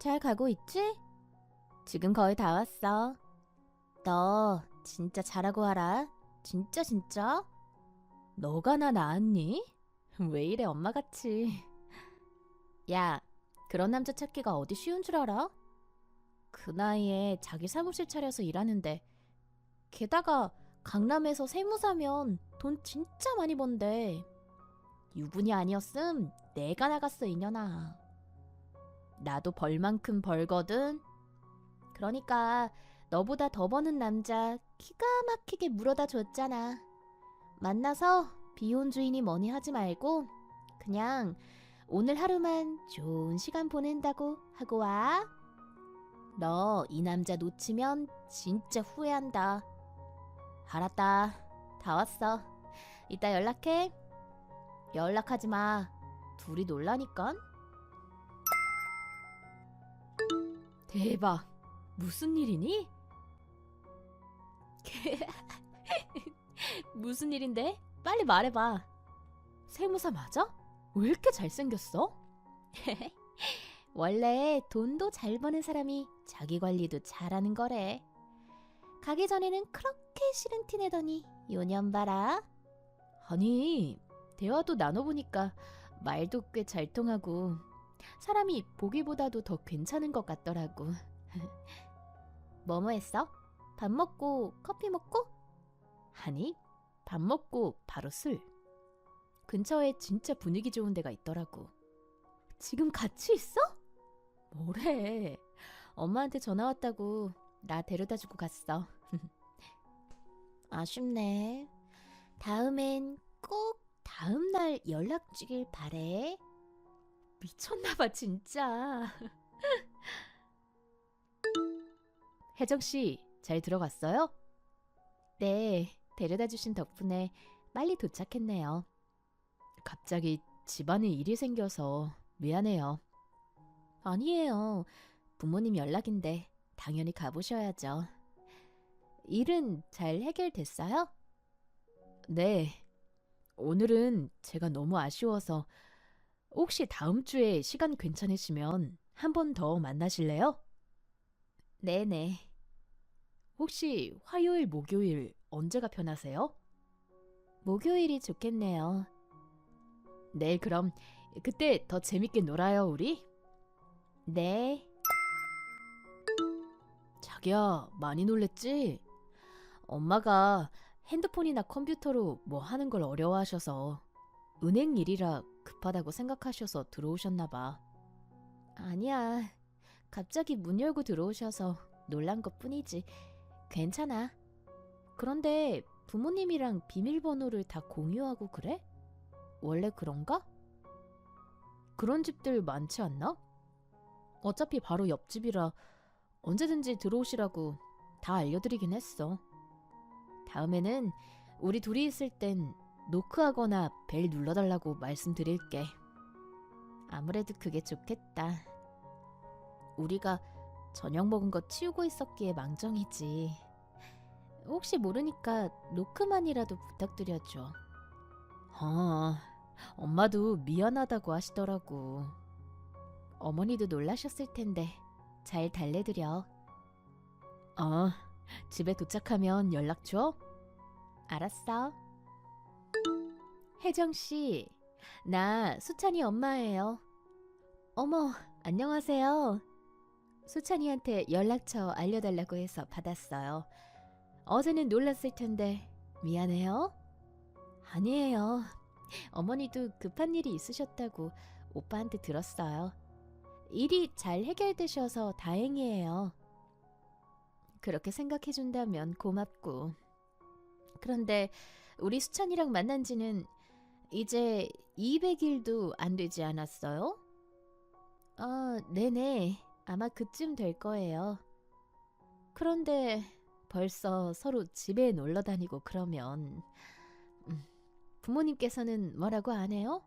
잘 가고 있지? 지금 거의 다 왔어. 너 진짜 잘하고 와라. 진짜 진짜? 너가 나 낳았니? 왜 이래 엄마같이. 야, 그런 남자 찾기가 어디 쉬운 줄 알아? 그 나이에 자기 사무실 차려서 일하는데 게다가 강남에서 세무사면 돈 진짜 많이 번대. 유분이 아니었음 내가 나갔어 이년아. 나도 벌만큼 벌거든. 그러니까 너보다 더 버는 남자 기가 막히게 물어다 줬잖아. 만나서 비혼 주인이 뭐니 하지 말고 그냥 오늘 하루만 좋은 시간 보낸다고 하고 와. 너 이 남자 놓치면 진짜 후회한다. 알았다. 다 왔어. 이따 연락해. 연락하지 마. 둘이 놀라니까. 대박. 무슨 일이니? 무슨 일인데? 빨리 말해봐. 세무사 맞아? 왜 이렇게 잘생겼어? 원래 돈도 잘 버는 사람이 자기 관리도 잘하는 거래. 가기 전에는 그렇게 싫은 티 내더니 요년 봐라. 아니, 대화도 나눠보니까 말도 꽤 잘 통하고 사람이 보기보다도 더 괜찮은 것 같더라고. 뭐뭐 했어? 밥 먹고 커피 먹고? 아니, 밥 먹고 바로 술. 근처에 진짜 분위기 좋은 데가 있더라고. 지금 같이 있어? 뭐래. 엄마한테 전화 왔다고 나 데려다 주고 갔어. 아쉽네. 다음엔 꼭 다음 날 연락 주길 바래. 미쳤나봐 진짜. 혜정 씨, 잘 들어갔어요? 네, 데려다 주신 덕분에 빨리 도착했네요. 갑자기 집안에 일이 생겨서 미안해요. 아니에요. 부모님 연락인데 당연히 가보셔야죠. 일은 잘 해결됐어요? 네. 오늘은 제가 너무 아쉬워서 혹시 다음 주에 시간 괜찮으시면 한 번 더 만나실래요? 네네. 혹시 화요일, 목요일 언제가 편하세요? 목요일이 좋겠네요. 네, 그럼 그때 더 재밌게 놀아요, 우리? 네. 자기야, 많이 놀랬지? 엄마가 핸드폰이나 컴퓨터로 뭐 하는 걸 어려워하셔서 은행 일이라 급하다고 생각하셔서 들어오셨나 봐. 아니야. 갑자기 문 열고 들어오셔서 놀란 것 뿐이지. 괜찮아. 그런데 부모님이랑 비밀번호를 다 공유하고 그래? 원래 그런가? 그런 집들 많지 않나? 어차피 바로 옆집이라 언제든지 들어오시라고 다 알려드리긴 했어. 다음에는 우리 둘이 있을 땐 노크하거나 벨 눌러달라고 말씀드릴게. 아무래도 그게 좋겠다. 우리가 저녁 먹은 거 치우고 있었기에 망정이지. 혹시 모르니까 노크만이라도 부탁드려줘. 아, 엄마도 미안하다고 하시더라고. 어머니도 놀라셨을 텐데 잘 달래드려. 어, 집에 도착하면 연락 줘. 알았어. 혜정 씨, 나 수찬이 엄마예요. 어머, 안녕하세요. 수찬이한테 연락처 알려달라고 해서 받았어요. 어제는 놀랐을 텐데 미안해요. 아니에요. 어머니도 급한 일이 있으셨다고 오빠한테 들었어요. 일이 잘 해결되셔서 다행이에요. 그렇게 생각해준다면 고맙고. 그런데 우리 수찬이랑 만난 지는 이제 200일도 안 되지 않았어요? 아, 네네. 아마 그쯤 될 거예요. 그런데 벌써 서로 집에 놀러 다니고 그러면 음, 부모님께서는 뭐라고 안 해요?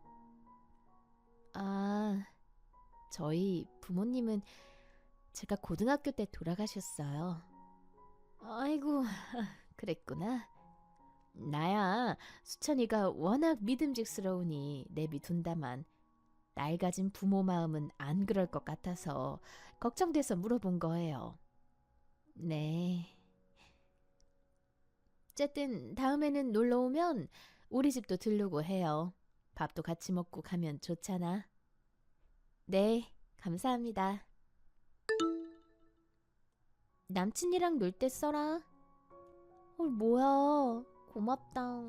아, 저희 부모님은 제가 고등학교 때 돌아가셨어요. 아이고, 그랬구나. 나야 수찬이가 워낙 믿음직스러우니 내비둔다만 날 가진 부모 마음은 안 그럴 것 같아서 걱정돼서 물어본 거예요. 네. 어쨌든 다음에는 놀러 오면 우리 집도 들르고 해요. 밥도 같이 먹고 가면 좋잖아. 네, 감사합니다. 남친이랑 놀 때 써라. 어, 뭐야. 고맙다.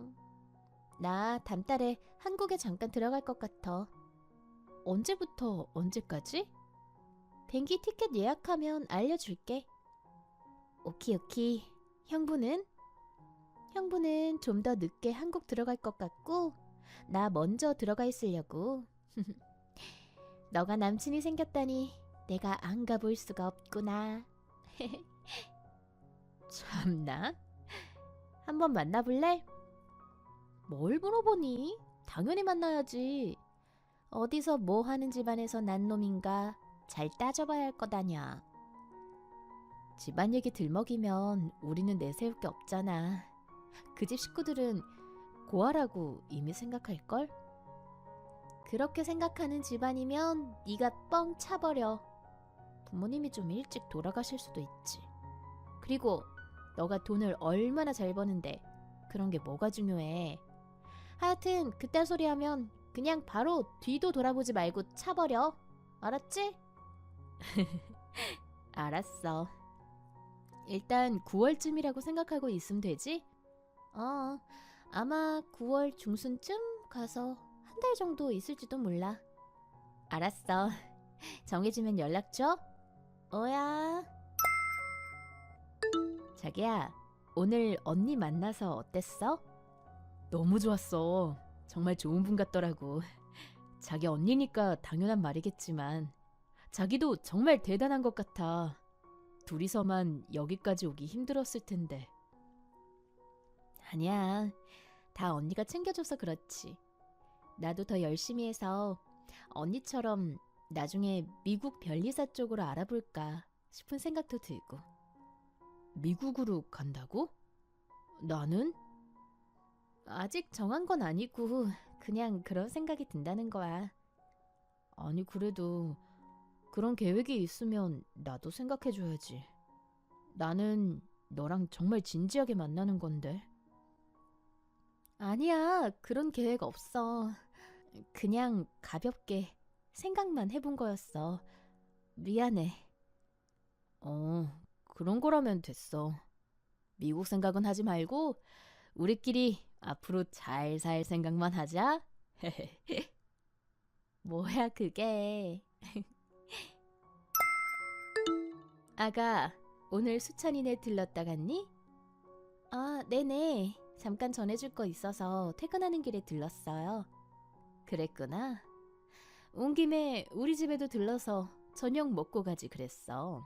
나 다음 달에 한국에 잠깐 들어갈 것 같아. 언제부터 언제까지? 비행기 티켓 예약하면 알려줄게. 오키 오키. 형부는? 형부는 좀 더 늦게 한국 들어갈 것 같고 나 먼저 들어가 있으려고. 너가 남친이 생겼다니 내가 안 가볼 수가 없구나. 참나. 한번 만나볼래? 뭘 물어보니? 당연히 만나야지. 어디서 뭐 하는 집안에서 난 놈인가 잘 따져봐야 할 거다냐. 집안 얘기 들먹이면 우리는 내세울 게 없잖아. 그 집 식구들은 고아라고 이미 생각할걸? 그렇게 생각하는 집안이면 네가 뻥 차버려. 부모님이 좀 일찍 돌아가실 수도 있지. 그리고 너가 돈을 얼마나 잘 버는데 그런 게 뭐가 중요해. 하여튼 그딴 소리 하면 그냥 바로 뒤도 돌아보지 말고 차버려. 알았지? 알았어. 일단 9월쯤이라고 생각하고 있으면 되지? 어, 아마 9월 중순쯤 가서 한 달 정도 있을지도 몰라. 알았어. 정해지면 연락 줘. 오야. 자기야, 오늘 언니 만나서 어땠어? 너무 좋았어. 정말 좋은 분 같더라고. 자기 언니니까 당연한 말이겠지만, 자기도 정말 대단한 것 같아. 둘이서만 여기까지 오기 힘들었을 텐데. 아니야. 다 언니가 챙겨줘서 그렇지. 나도 더 열심히 해서 언니처럼 나중에 미국 변리사 쪽으로 알아볼까 싶은 생각도 들고. 미국으로 간다고? 나는? 아직 정한 건 아니고 그냥 그런 생각이 든다는 거야. 아니 그래도 그런 계획이 있으면 나도 생각해줘야지. 나는 너랑 정말 진지하게 만나는 건데. 아니야, 그런 계획 없어. 그냥 가볍게 생각만 해본 거였어. 미안해. 어, 그런 거라면 됐어. 미국 생각은 하지 말고 우리끼리 앞으로 잘 살 생각만 하자. 뭐야 그게. 아가, 오늘 수찬이네 들렀다 갔니? 아, 네네. 잠깐 전해줄 거 있어서 퇴근하는 길에 들렀어요. 그랬구나. 온 김에 우리 집에도 들러서 저녁 먹고 가지 그랬어.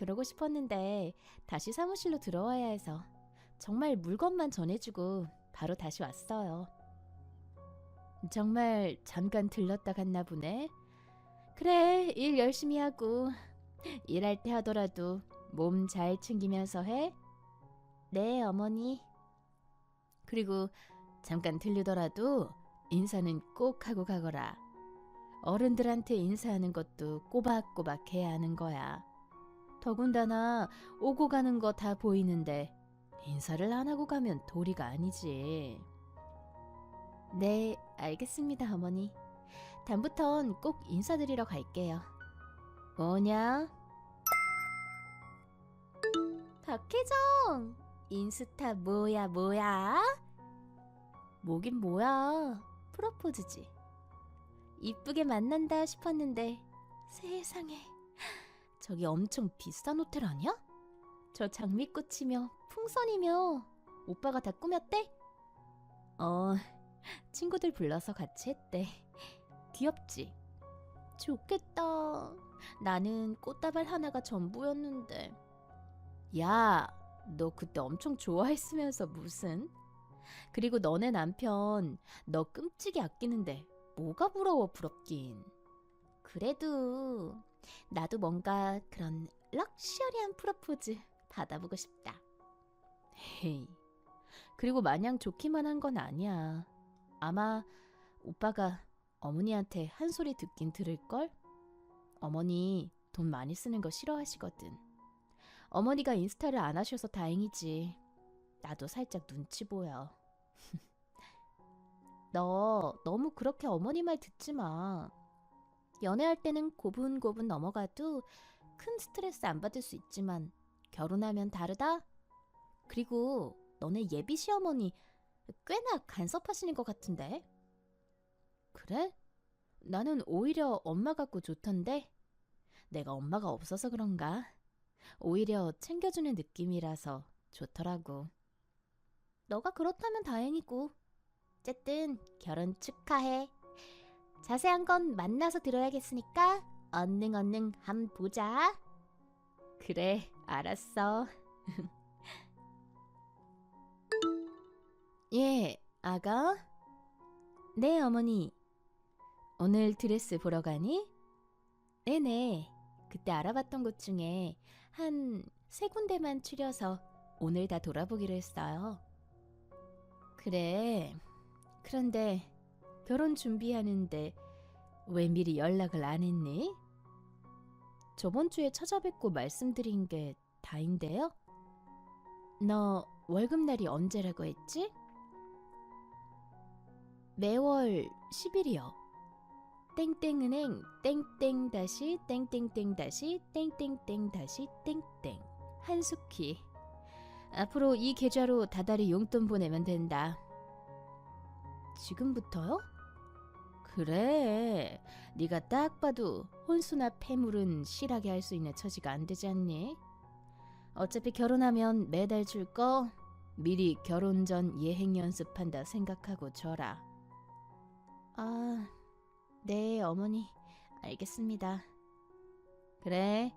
그러고 싶었는데 다시 사무실로 들어와야 해서 정말 물건만 전해주고 바로 다시 왔어요. 정말 잠깐 들렀다 갔나 보네. 그래, 일 열심히 하고 일할 때 하더라도 몸 잘 챙기면서 해. 네, 어머니. 그리고 잠깐 들르더라도 인사는 꼭 하고 가거라. 어른들한테 인사하는 것도 꼬박꼬박 해야 하는 거야. 더군다나 오고 가는 거 다 보이는데 인사를 안 하고 가면 도리가 아니지. 네, 알겠습니다, 어머니. 다음부턴 꼭 인사드리러 갈게요. 뭐냐? 박혜정! 인스타 뭐야, 뭐야? 뭐긴 뭐야. 프로포즈지. 이쁘게 만난다 싶었는데 세상에 저기 엄청 비싼 호텔 아니야? 저 장미꽃이며 풍선이며 오빠가 다 꾸몄대? 어, 친구들 불러서 같이 했대. 귀엽지? 좋겠다. 나는 꽃다발 하나가 전부였는데. 야, 너 그때 엄청 좋아했으면서 무슨? 그리고 너네 남편 너 끔찍이 아끼는데 뭐가 부러워 부럽긴. 그래도 나도 뭔가 그런 럭셔리한 프로포즈 받아보고 싶다. 헤이. 그리고 마냥 좋기만 한 건 아니야. 아마 오빠가 어머니한테 한 소리 듣긴 들을걸? 어머니 돈 많이 쓰는 거 싫어하시거든. 어머니가 인스타를 안 하셔서 다행이지. 나도 살짝 눈치 보여. 너 너무 그렇게 어머니 말 듣지 마. 연애할 때는 고분고분 넘어가도 큰 스트레스 안 받을 수 있지만 결혼하면 다르다? 그리고 너네 예비 시어머니 꽤나 간섭하시는 것 같은데? 그래? 나는 오히려 엄마 같고 좋던데? 내가 엄마가 없어서 그런가? 오히려 챙겨주는 느낌이라서 좋더라고. 너가 그렇다면 다행이고. 어쨌든 결혼 축하해. 자세한 건 만나서 들어야겠으니까 얼른 얼른 한 보자. 그래, 알았어. 예, 아가? 네, 어머니. 오늘 드레스 보러 가니? 네네. 그때 알아봤던 곳 중에 한 세 군데만 추려서 오늘 다 돌아보기로 했어요. 그래. 그런데 결혼 준비하는데 왜 미리 연락을 안 했니? 저번 주에 찾아뵙고 말씀드린 게 다인데요. 너 월급날이 언제라고 했지? 매월 10일이요. 땡땡은행 땡땡 다시 땡땡땡 다시 땡땡땡 다시 땡땡 한숙희 앞으로 이 계좌로 다달이 용돈 보내면 된다. 지금부터요? 그래. 네가 딱 봐도 혼수나 폐물은 실하게 할 수 있는 처지가 안 되지 않니? 어차피 결혼하면 매달 줄 거 미리 결혼 전 예행 연습한다 생각하고 줘라. 아, 네, 어머니. 알겠습니다. 그래.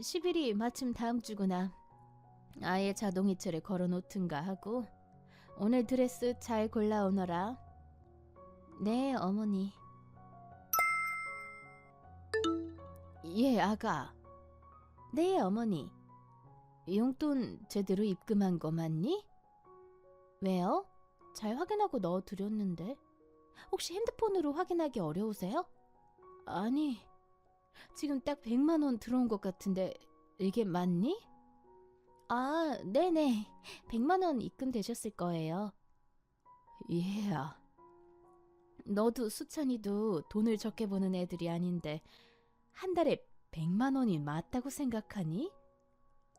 10일이 마침 다음 주구나. 아예 자동이체를 걸어 놓든가 하고 오늘 드레스 잘 골라오너라. 네, 어머니. 예, 아가. 네, 어머니. 용돈 제대로 입금한 거 맞니? 왜요? 잘 확인하고 넣어 드렸는데. 혹시 핸드폰으로 확인하기 어려우세요? 아니, 지금 딱 100만 원 들어온 것 같은데 이게 맞니? 아, 네네. 100만 원 입금되셨을 거예요. 얘야. 너도 수찬이도 돈을 적게 버는 애들이 아닌데 한 달에 100만 원이 맞다고 생각하니?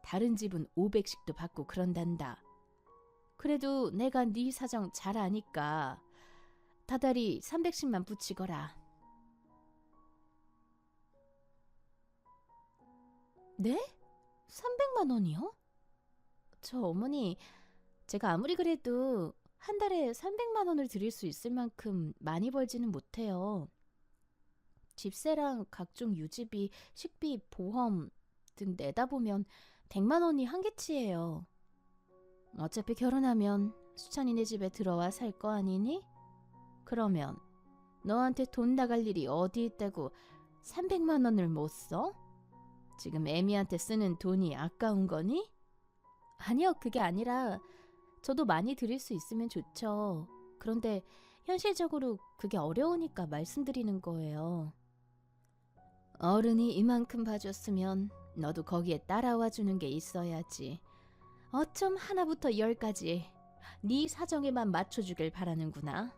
다른 집은 500씩도 받고 그런단다. 그래도 내가 네 사정 잘 아니까 다달이 300씩만 붙이거라. 네? 300만 원이요? 저 어머니, 제가 아무리 그래도 한 달에 300만 원을 드릴 수 있을 만큼 많이 벌지는 못해요. 집세랑 각종 유지비, 식비, 보험 등 내다 보면 100만 원이 한계치예요. 어차피 결혼하면 수찬이네 집에 들어와 살 거 아니니? 그러면 너한테 돈 나갈 일이 어디 있다고 300만 원을 못 써? 지금 애미한테 쓰는 돈이 아까운 거니? 아니요, 그게 아니라 저도 많이 드릴 수 있으면 좋죠. 그런데 현실적으로 그게 어려우니까 말씀드리는 거예요. 어른이 이만큼 봐줬으면 너도 거기에 따라와 주는 게 있어야지. 어쩜 하나부터 열까지 네 사정에만 맞춰주길 바라는구나.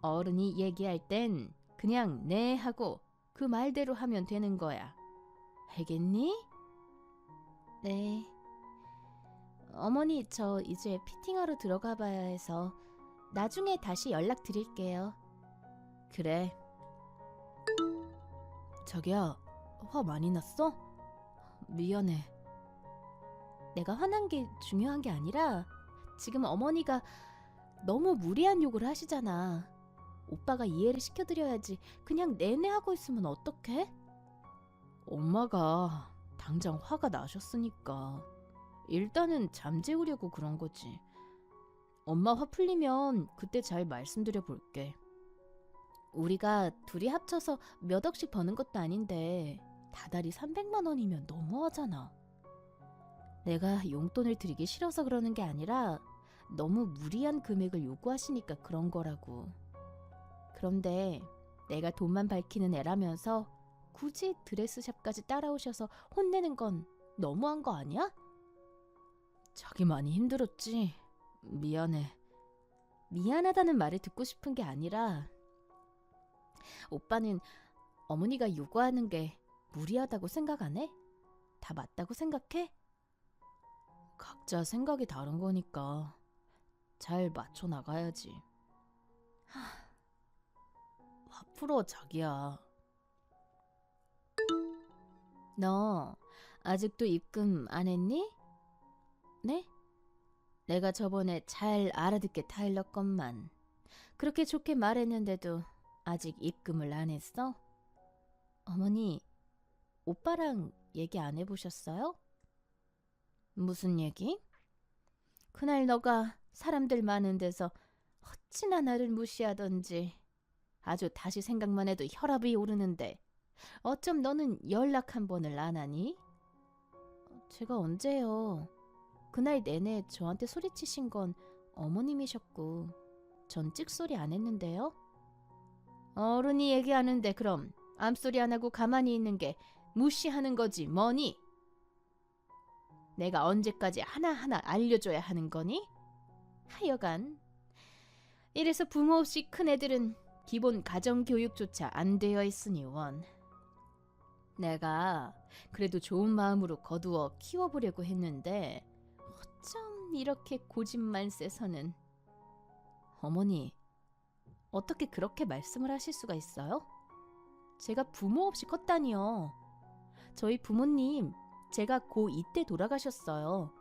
어른이 얘기할 땐 그냥 네 하고 그 말대로 하면 되는 거야. 알겠니? 네. 어머니, 저 이제 피팅하러 들어가 봐야 해서 나중에 다시 연락 드릴게요. 그래. 자기야, 화 많이 났어? 미안해. 내가 화난 게 중요한 게 아니라 지금 어머니가 너무 무리한 요구를 하시잖아. 오빠가 이해를 시켜드려야지. 그냥 내내 하고 있으면 어떡해? 엄마가 당장 화가 나셨으니까 일단은 잠재우려고 그런 거지. 엄마 화 풀리면 그때 잘 말씀드려 볼게. 우리가 둘이 합쳐서 몇 억씩 버는 것도 아닌데 다달이 300만 원이면 너무하잖아. 내가 용돈을 드리기 싫어서 그러는 게 아니라 너무 무리한 금액을 요구하시니까 그런 거라고. 그런데 내가 돈만 밝히는 애라면서 굳이 드레스샵까지 따라오셔서 혼내는 건 너무한 거 아니야? 자기 많이 힘들었지. 미안해. 미안하다는 말을 듣고 싶은 게 아니라 오빠는 어머니가 요구하는 게 무리하다고 생각 안 해? 다 맞다고 생각해? 각자 생각이 다른 거니까 잘 맞춰 나가야지. 하, 화 풀어 자기야. 너 아직도 입금 안 했니? 네? 내가 저번에 잘 알아듣게 타일러 것만 그렇게 좋게 말했는데도 아직 입금을 안 했어? 어머니, 오빠랑 얘기 안 해보셨어요? 무슨 얘기? 그날 너가 사람들 많은 데서 어찌나 나를 무시하던지 아주 다시 생각만 해도 혈압이 오르는데 어쩜 너는 연락 한 번을 안 하니? 제가 언제요? 그날 내내 저한테 소리치신 건 어머님이셨고 전 찍소리 안 했는데요. 어른이 얘기하는데 그럼 암소리 안 하고 가만히 있는 게 무시하는 거지 뭐니? 내가 언제까지 하나하나 알려줘야 하는 거니? 하여간 이래서 부모 없이 큰 애들은 기본 가정 교육조차 안 되어 있으니 원. 내가 그래도 좋은 마음으로 거두어 키워보려고 했는데 어쩜 이렇게 고집만 세서는 어머니 어떻게 그렇게 말씀을 하실 수가 있어요? 제가 부모 없이 컸다니요. 저희 부모님 제가 고2 때 돌아가셨어요.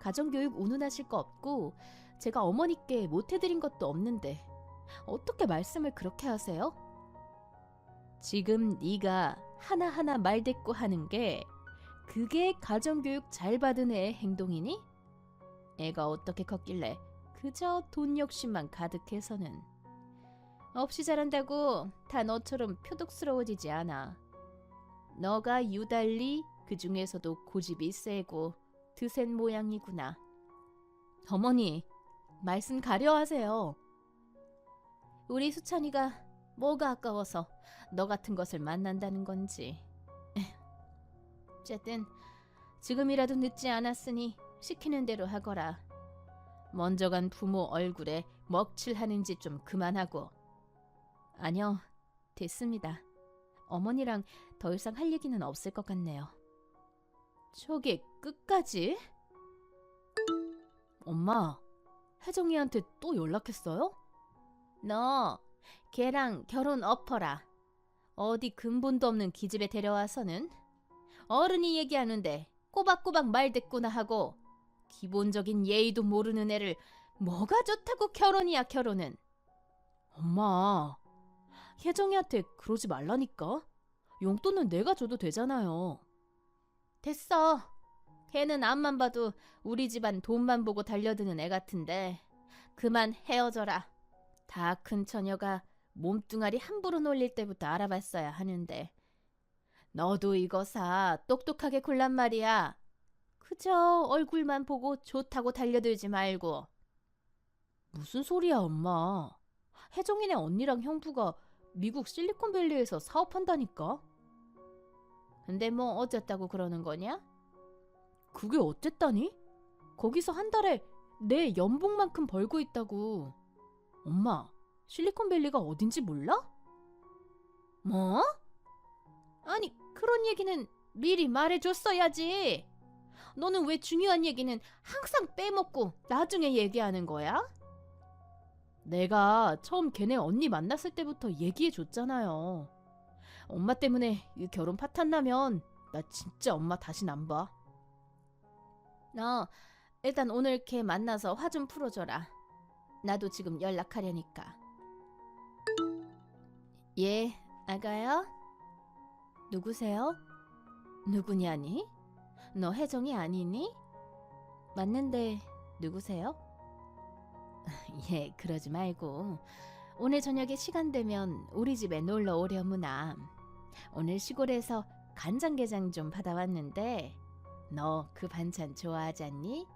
가정교육 운운하실 거 없고 제가 어머니께 못해드린 것도 없는데 어떻게 말씀을 그렇게 하세요? 지금 네가 하나하나 말대꾸 하는 게 그게 가정교육 잘 받은 애의 행동이니? 애가 어떻게 컸길래 그저 돈 욕심만 가득해서는 없이 자란다고 다 너처럼 표독스러워지지 않아. 너가 유달리 그 중에서도 고집이 세고 드센 모양이구나. 어머니, 말씀 가려하세요. 우리 수찬이가 뭐가 아까워서 너 같은 것을 만난다는 건지. 어쨌든 지금이라도 늦지 않았으니 시키는 대로 하거라. 먼저 간 부모 얼굴에 먹칠하는 짓 좀 그만하고. 아니요, 됐습니다. 어머니랑 더 이상 할 얘기는 없을 것 같네요. 저게 끝까지? 엄마, 혜정이한테 또 연락했어요? 너 걔랑 결혼 엎어라. 어디 근본도 없는 기집애 데려와서는 어른이 얘기하는데 꼬박꼬박 말대꾸나 하고 기본적인 예의도 모르는 애를 뭐가 좋다고 결혼이야 결혼은. 엄마, 혜정이한테 그러지 말라니까. 용돈은 내가 줘도 되잖아요. 됐어. 걔는 앞만 봐도 우리 집안 돈만 보고 달려드는 애 같은데 그만 헤어져라. 다 큰 처녀가 몸뚱아리 함부로 놀릴 때부터 알아봤어야 하는데 너도 이거 사 똑똑하게 굴란 말이야. 그저 얼굴만 보고 좋다고 달려들지 말고. 무슨 소리야 엄마. 혜정이네 언니랑 형부가 미국 실리콘밸리에서 사업한다니까. 근데 뭐 어쨌다고 그러는 거냐? 그게 어쨌다니? 거기서 한 달에 내 연봉만큼 벌고 있다고. 엄마, 실리콘밸리가 어딘지 몰라? 뭐? 아니, 그런 얘기는 미리 말해줬어야지. 너는 왜 중요한 얘기는 항상 빼먹고 나중에 얘기하는 거야? 내가 처음 걔네 언니 만났을 때부터 얘기해 줬잖아요. 엄마 때문에 이 결혼 파탄 나면 나 진짜 엄마 다신 안 봐. 너 일단 오늘 걔 만나서 화 좀 풀어줘라. 나도 지금 연락하려니까. 예, 아가요? 누구세요? 누구냐니? 너 혜정이 아니니? 맞는데 누구세요? 예, 그러지 말고 오늘 저녁에 시간 되면 우리 집에 놀러 오려무나. 오늘 시골에서 간장게장 좀 받아왔는데 너 그 반찬 좋아하잖니?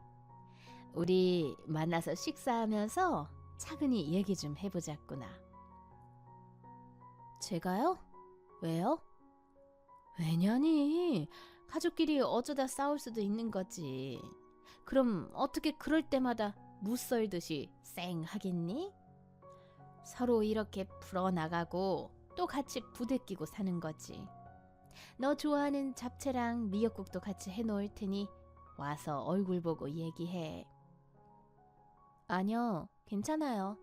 우리 만나서 식사하면서 차근히 얘기 좀 해보자꾸나. 제가요? 왜요? 왜냐니? 가족끼리 어쩌다 싸울 수도 있는 거지. 그럼 어떻게 그럴 때마다 무썰듯이 쌩 하겠니? 서로 이렇게 풀어나가고 또 같이 부대끼고 사는 거지. 너 좋아하는 잡채랑 미역국도 같이 해놓을 테니 와서 얼굴 보고 얘기해. 아니요, 괜찮아요.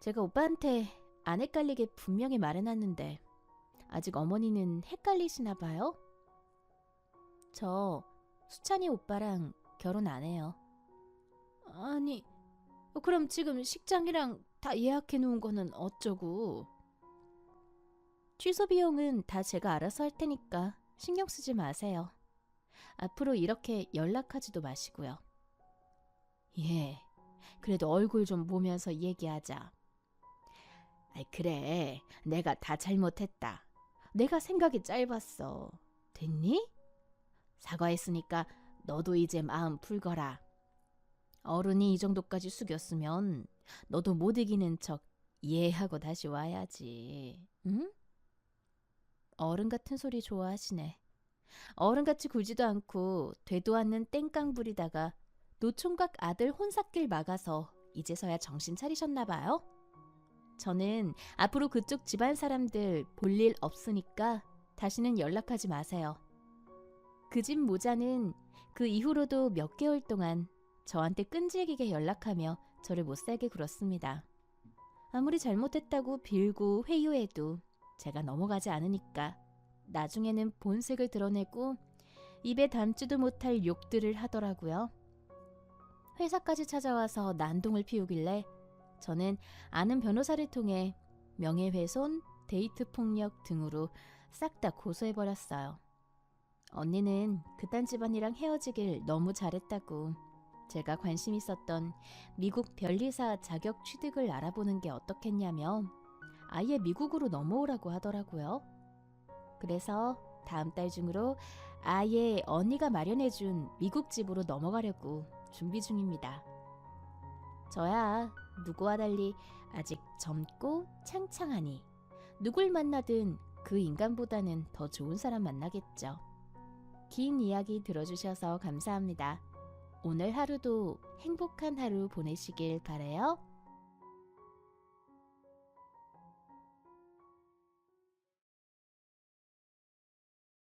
제가 오빠한테 안 헷갈리게 분명히 말해놨는데 아직 어머니는 헷갈리시나 봐요? 저 수찬이 오빠랑 결혼 안 해요. 아니, 그럼 지금 식장이랑 다 예약해 놓은 거는 어쩌고? 취소 비용은 다 제가 알아서 할 테니까 신경 쓰지 마세요. 앞으로 이렇게 연락하지도 마시고요. 예, 그래도 얼굴 좀 보면서 얘기하자. 아이, 그래. 내가 다 잘못했다. 내가 생각이 짧았어. 됐니? 사과했으니까 너도 이제 마음 풀거라. 어른이 이 정도까지 숙였으면 너도 못 이기는 척 이해하고 다시 와야지. 응? 어른 같은 소리 좋아하시네. 어른같이 굴지도 않고 되도 않는 땡깡 부리다가 노총각 아들 혼삿길 막아서 이제서야 정신 차리셨나 봐요. 저는 앞으로 그쪽 집안 사람들 볼 일 없으니까 다시는 연락하지 마세요. 그 집 모자는 그 이후로도 몇 개월 동안 저한테 끈질기게 연락하며 저를 못살게 굴었습니다. 아무리 잘못했다고 빌고 회유해도 제가 넘어가지 않으니까 나중에는 본색을 드러내고 입에 담지도 못할 욕들을 하더라고요. 회사까지 찾아와서 난동을 피우길래 저는 아는 변호사를 통해 명예훼손, 데이트 폭력 등으로 싹 다 고소해버렸어요. 언니는 그딴 집안이랑 헤어지길 너무 잘했다고 제가 관심 있었던 미국 변리사 자격 취득을 알아보는 게 어떻겠냐며 아예 미국으로 넘어오라고 하더라고요. 그래서 다음 달 중으로 아예 언니가 마련해준 미국 집으로 넘어가려고 준비 중입니다. 저야 누구와 달리 아직 젊고 창창하니 누굴 만나든 그 인간보다는 더 좋은 사람 만나겠죠. 긴 이야기 들어주셔서 감사합니다. 오늘 하루도 행복한 하루 보내시길 바래요.